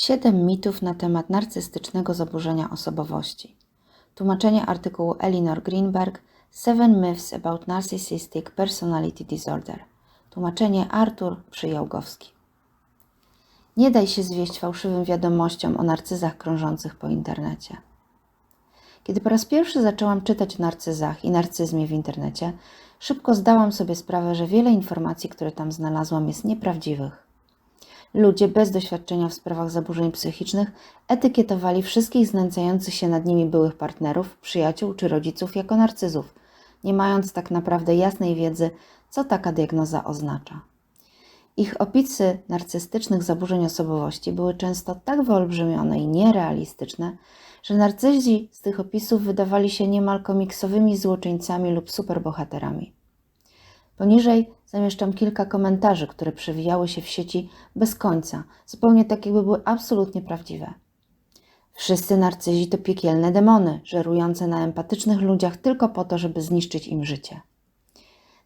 Siedem mitów na temat narcystycznego zaburzenia osobowości. Tłumaczenie artykułu Elinor Greenberg Seven Myths About Narcissistic Personality Disorder. Tłumaczenie Artur Przyjałgowski. Nie daj się zwieść fałszywym wiadomościom o narcyzach krążących po internecie. Kiedy po raz pierwszy zaczęłam czytać o narcyzach i narcyzmie w internecie, szybko zdałam sobie sprawę, że wiele informacji, które tam znalazłam, jest nieprawdziwych. Ludzie bez doświadczenia w sprawach zaburzeń psychicznych etykietowali wszystkich znęcających się nad nimi byłych partnerów, przyjaciół czy rodziców jako narcyzów, nie mając tak naprawdę jasnej wiedzy, co taka diagnoza oznacza. Ich opisy narcystycznych zaburzeń osobowości były często tak wyolbrzymione i nierealistyczne, że narcyzi z tych opisów wydawali się niemal komiksowymi złoczyńcami lub superbohaterami. Poniżej zamieszczam kilka komentarzy, które przewijały się w sieci bez końca, zupełnie tak, jakby były absolutnie prawdziwe. Wszyscy narcyzi to piekielne demony, żerujące na empatycznych ludziach tylko po to, żeby zniszczyć im życie.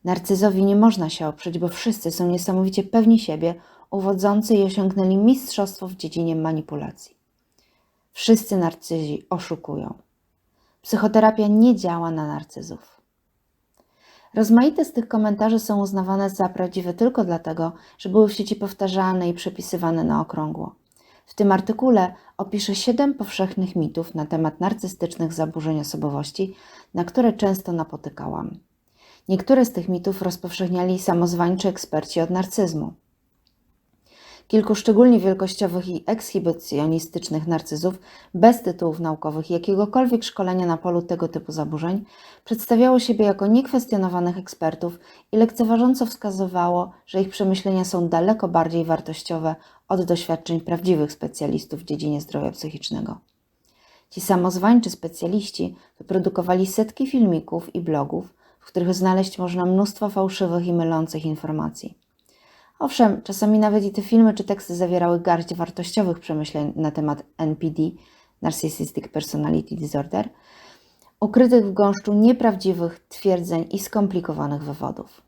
Narcyzowi nie można się oprzeć, bo wszyscy są niesamowicie pewni siebie, uwodzący i osiągnęli mistrzostwo w dziedzinie manipulacji. Wszyscy narcyzi oszukują. Psychoterapia nie działa na narcyzów. Rozmaite z tych komentarzy są uznawane za prawdziwe tylko dlatego, że były w sieci powtarzane i przepisywane na okrągło. W tym artykule opiszę siedem powszechnych mitów na temat narcystycznych zaburzeń osobowości, na które często napotykałam. Niektóre z tych mitów rozpowszechniali samozwańczy eksperci od narcyzmu. Kilku szczególnie wielkościowych i ekshibicjonistycznych narcyzów, bez tytułów naukowych i jakiegokolwiek szkolenia na polu tego typu zaburzeń, przedstawiało siebie jako niekwestionowanych ekspertów i lekceważąco wskazywało, że ich przemyślenia są daleko bardziej wartościowe od doświadczeń prawdziwych specjalistów w dziedzinie zdrowia psychicznego. Ci samozwańczy specjaliści wyprodukowali setki filmików i blogów, w których znaleźć można mnóstwo fałszywych i mylących informacji. Owszem, czasami nawet i te filmy czy teksty zawierały garść wartościowych przemyśleń na temat NPD, Narcissistic Personality Disorder, ukrytych w gąszczu nieprawdziwych twierdzeń i skomplikowanych wywodów.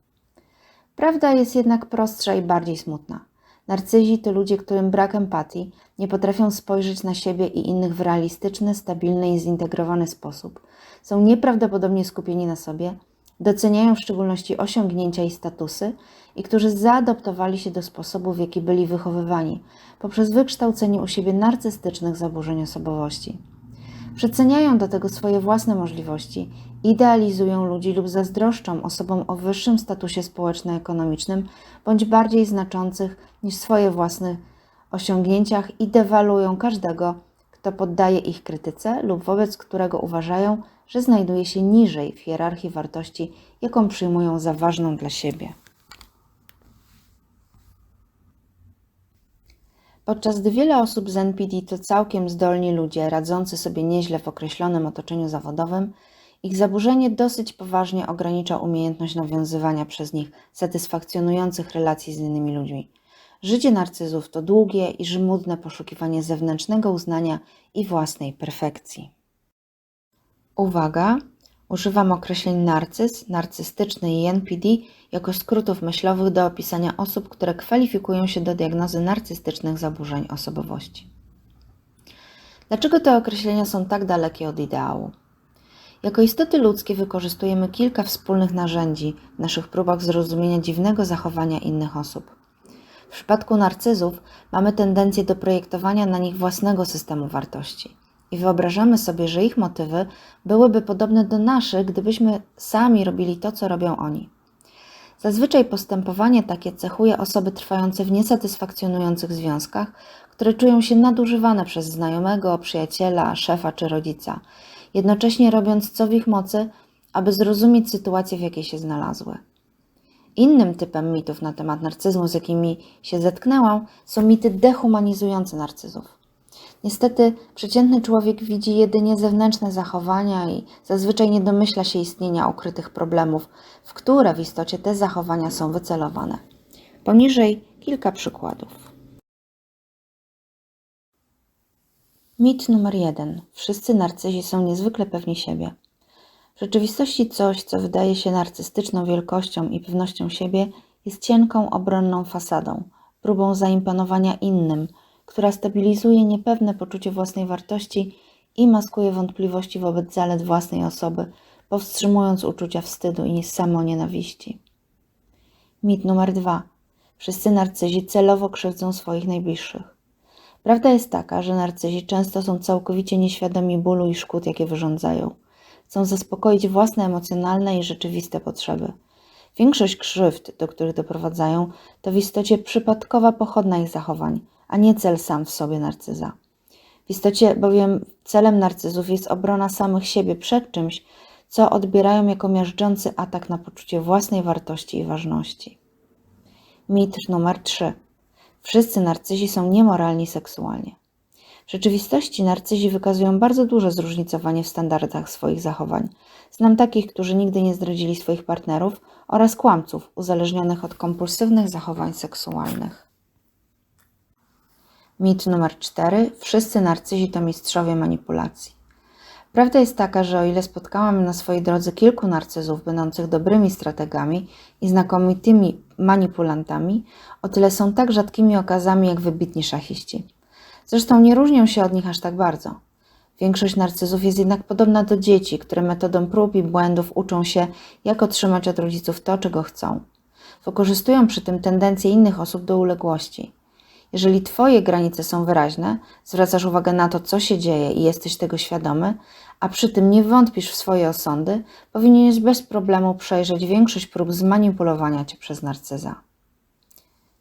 Prawda jest jednak prostsza i bardziej smutna. Narcyzi to ludzie, którym brak empatii, nie potrafią spojrzeć na siebie i innych w realistyczny, stabilny i zintegrowany sposób, są nieprawdopodobnie skupieni na sobie, doceniają w szczególności osiągnięcia i statusy i którzy zaadoptowali się do sposobu, w jaki byli wychowywani, poprzez wykształcenie u siebie narcystycznych zaburzeń osobowości. Przeceniają do tego swoje własne możliwości, idealizują ludzi lub zazdroszczą osobom o wyższym statusie społeczno-ekonomicznym bądź bardziej znaczących niż swoje własne osiągnięciach i dewaluują każdego, kto poddaje ich krytyce lub wobec którego uważają, że znajduje się niżej w hierarchii wartości, jaką przyjmują za ważną dla siebie. Podczas gdy wiele osób z NPD to całkiem zdolni ludzie, radzący sobie nieźle w określonym otoczeniu zawodowym, ich zaburzenie dosyć poważnie ogranicza umiejętność nawiązywania przez nich satysfakcjonujących relacji z innymi ludźmi. Życie narcyzów to długie i żmudne poszukiwanie zewnętrznego uznania i własnej perfekcji. Uwaga! Używam określeń narcyz, narcystyczny i NPD jako skrótów myślowych do opisania osób, które kwalifikują się do diagnozy narcystycznych zaburzeń osobowości. Dlaczego te określenia są tak dalekie od ideału? Jako istoty ludzkie wykorzystujemy kilka wspólnych narzędzi w naszych próbach zrozumienia dziwnego zachowania innych osób. W przypadku narcyzów mamy tendencję do projektowania na nich własnego systemu wartości i wyobrażamy sobie, że ich motywy byłyby podobne do naszych, gdybyśmy sami robili to, co robią oni. Zazwyczaj postępowanie takie cechuje osoby trwające w niesatysfakcjonujących związkach, które czują się nadużywane przez znajomego, przyjaciela, szefa czy rodzica, jednocześnie robiąc co w ich mocy, aby zrozumieć sytuację, w jakiej się znalazły. Innym typem mitów na temat narcyzmu, z jakimi się zetknęłam, są mity dehumanizujące narcyzów. Niestety, przeciętny człowiek widzi jedynie zewnętrzne zachowania i zazwyczaj nie domyśla się istnienia ukrytych problemów, w które w istocie te zachowania są wycelowane. Poniżej kilka przykładów. Mit numer jeden. Wszyscy narcyzi są niezwykle pewni siebie. W rzeczywistości coś, co wydaje się narcystyczną wielkością i pewnością siebie, jest cienką, obronną fasadą, próbą zaimponowania innym, która stabilizuje niepewne poczucie własnej wartości i maskuje wątpliwości wobec zalet własnej osoby, powstrzymując uczucia wstydu i samonienawiści. Mit numer dwa. Wszyscy narcyzi celowo krzywdzą swoich najbliższych. Prawda jest taka, że narcyzi często są całkowicie nieświadomi bólu i szkód, jakie wyrządzają. Chcą zaspokoić własne emocjonalne i rzeczywiste potrzeby. Większość krzywd, do których doprowadzają, to w istocie przypadkowa pochodna ich zachowań, a nie cel sam w sobie narcyza. W istocie bowiem celem narcyzów jest obrona samych siebie przed czymś, co odbierają jako miażdżący atak na poczucie własnej wartości i ważności. Mit numer 3. Wszyscy narcyzi są niemoralni seksualnie. W rzeczywistości narcyzi wykazują bardzo duże zróżnicowanie w standardach swoich zachowań. Znam takich, którzy nigdy nie zdradzili swoich partnerów oraz kłamców uzależnionych od kompulsywnych zachowań seksualnych. Mit numer 4. Wszyscy narcyzi to mistrzowie manipulacji. Prawda jest taka, że o ile spotkałam na swojej drodze kilku narcyzów będących dobrymi strategami i znakomitymi manipulantami, o tyle są tak rzadkimi okazami jak wybitni szachiści. Zresztą nie różnią się od nich aż tak bardzo. Większość narcyzów jest jednak podobna do dzieci, które metodą prób i błędów uczą się, jak otrzymać od rodziców to, czego chcą. Wykorzystują przy tym tendencje innych osób do uległości. Jeżeli Twoje granice są wyraźne, zwracasz uwagę na to, co się dzieje i jesteś tego świadomy, a przy tym nie wątpisz w swoje osądy, powinieneś bez problemu przejrzeć większość prób zmanipulowania Cię przez narcyza.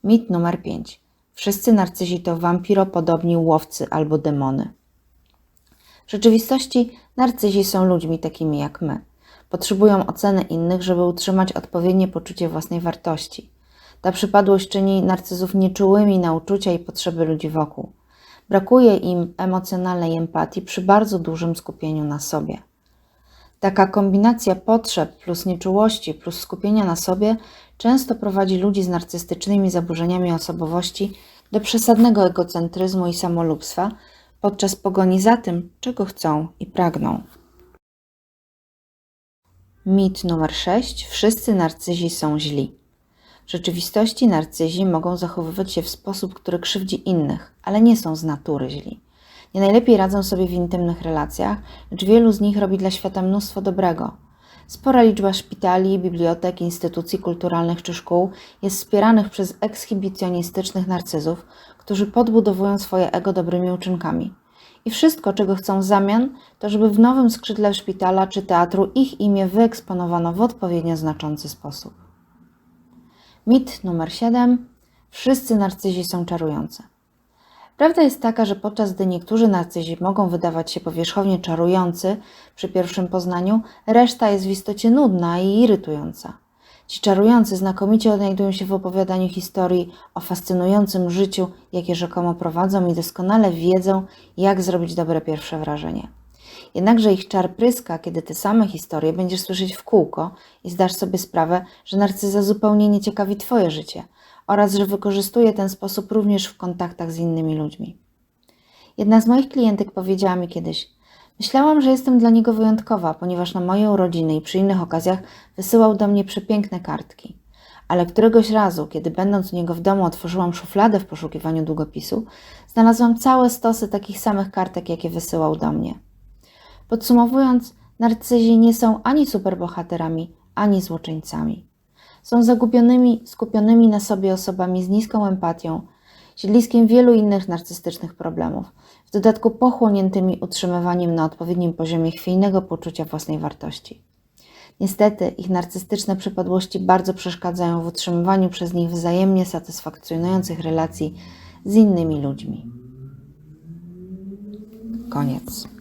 Mit numer 5. Wszyscy narcyzi to wampiropodobni łowcy albo demony. W rzeczywistości narcyzi są ludźmi takimi jak my. Potrzebują oceny innych, żeby utrzymać odpowiednie poczucie własnej wartości. Ta przypadłość czyni narcyzów nieczułymi na uczucia i potrzeby ludzi wokół. Brakuje im emocjonalnej empatii przy bardzo dużym skupieniu na sobie. Taka kombinacja potrzeb plus nieczułości plus skupienia na sobie często prowadzi ludzi z narcystycznymi zaburzeniami osobowości do przesadnego egocentryzmu i samolubstwa podczas pogoni za tym, czego chcą i pragną. Mit numer 6. Wszyscy narcyzi są źli. W rzeczywistości narcyzi mogą zachowywać się w sposób, który krzywdzi innych, ale nie są z natury źli. Nie najlepiej radzą sobie w intymnych relacjach, lecz wielu z nich robi dla świata mnóstwo dobrego. Spora liczba szpitali, bibliotek, instytucji kulturalnych czy szkół jest wspieranych przez ekshibicjonistycznych narcyzów, którzy podbudowują swoje ego dobrymi uczynkami. I wszystko, czego chcą w zamian, to żeby w nowym skrzydle szpitala czy teatru ich imię wyeksponowano w odpowiednio znaczący sposób. Mit numer 7. Wszyscy narcyzi są czarujący. Prawda jest taka, że podczas gdy niektórzy narcyzi mogą wydawać się powierzchownie czarujący przy pierwszym poznaniu, reszta jest w istocie nudna i irytująca. Ci czarujący znakomicie odnajdują się w opowiadaniu historii o fascynującym życiu, jakie rzekomo prowadzą i doskonale wiedzą, jak zrobić dobre pierwsze wrażenie. Jednakże ich czar pryska, kiedy te same historie będziesz słyszeć w kółko i zdasz sobie sprawę, że narcyza zupełnie nie ciekawi Twoje życie oraz że wykorzystuje ten sposób również w kontaktach z innymi ludźmi. Jedna z moich klientek powiedziała mi kiedyś: Myślałam, że jestem dla niego wyjątkowa, ponieważ na moje urodziny i przy innych okazjach wysyłał do mnie przepiękne kartki. Ale któregoś razu, kiedy będąc u niego w domu otworzyłam szufladę w poszukiwaniu długopisu, znalazłam całe stosy takich samych kartek, jakie wysyłał do mnie. Podsumowując, narcyzi nie są ani superbohaterami, ani złoczyńcami. Są zagubionymi, skupionymi na sobie osobami z niską empatią, siedliskiem wielu innych narcystycznych problemów, w dodatku pochłoniętymi utrzymywaniem na odpowiednim poziomie chwiejnego poczucia własnej wartości. Niestety, ich narcystyczne przypadłości bardzo przeszkadzają w utrzymywaniu przez nich wzajemnie satysfakcjonujących relacji z innymi ludźmi. Koniec.